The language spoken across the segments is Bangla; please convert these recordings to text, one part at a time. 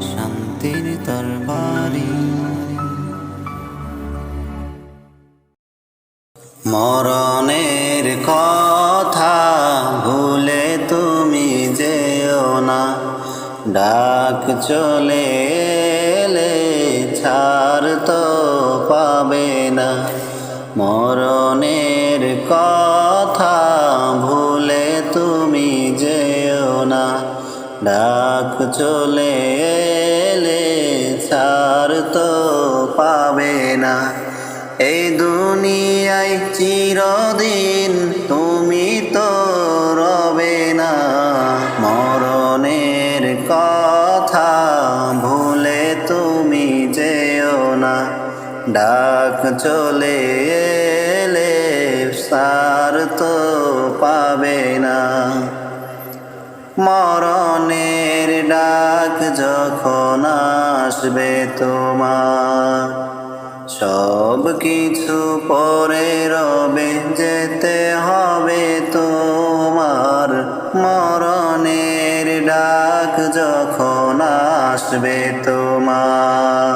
শান্তির তরবারি মরণের কথা ভুলে তুমি যেও না। ডাক চলে এলে ছাড় তো পাবে না। মরণের কথা ভুলে তুমি যেও না। ডাক চলে এলে ছাড় তো পাবে না। এই দুনিয়ায় চিরদিন তুমি তো রবে না। মরণের কথা ভুলে তুমি যেও না। ডাক চলে এলে সার তো পাবে না। মরণের ডাক যখন আসবে তোমার, সব কিছু পরে রবে যেতে হবে তোমার। মরণের ডাক যখন আসবে তোমার,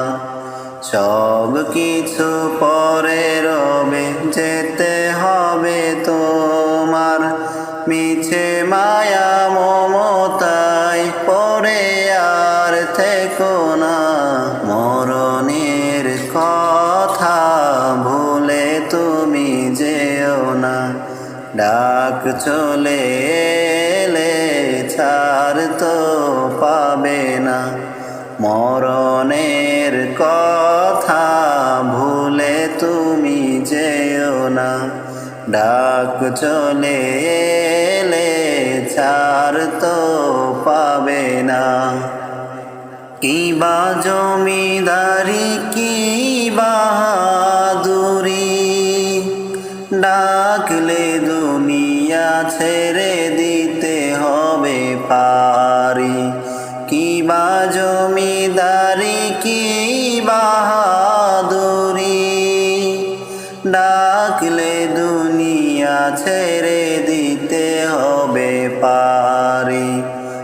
সব কিছু পরে রবে যেতে হবে তোমার। মিছে মায়া ডাক চলে এলে ছাড় তো পাবে না। মরণের কথা ভুলে তুমি যেও না। ডাক চলে এলে ছাড় তো পাবে না। কিবা জমিদারি ছেড়ে দিতে হবে পারি। কি বা জমিদারি কি বাহাদুরি। ডাকলে দুনিয়া ছেড়ে দিতে হবে পারি।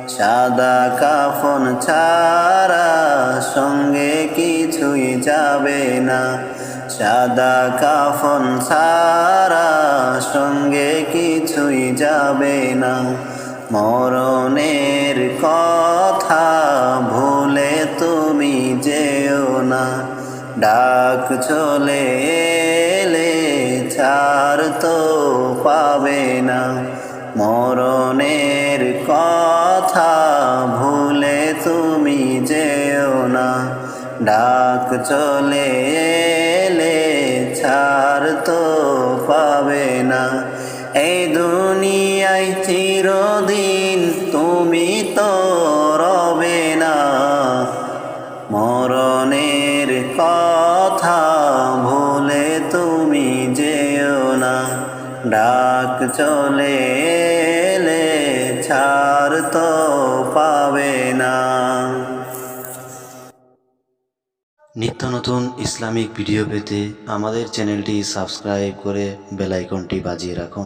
সাদা কাফন ছাড়া সঙ্গে কিছুই যাবে না। সাদা কাফন ছাড়া সঙ্গে কিছুই যাবে না। মরণের কথা ভুলে তুমি যেও না। ডাক চলে এলে ছাড় তো পাবে না। মরণের কথা ভুলে তুমি যেও না। ডাক চলে এলে ছাড় তো চিরদিন তুমি তো রবে না। মরণের কথা ভুলে তুমি যেও না। ডাক চলে ছাড় তো পাবে না। নিত্য নতুন ইসলামিক ভিডিও পেতে আমাদের চ্যানেলটি সাবস্ক্রাইব করে বেলাইকনটি বাজিয়ে রাখুন।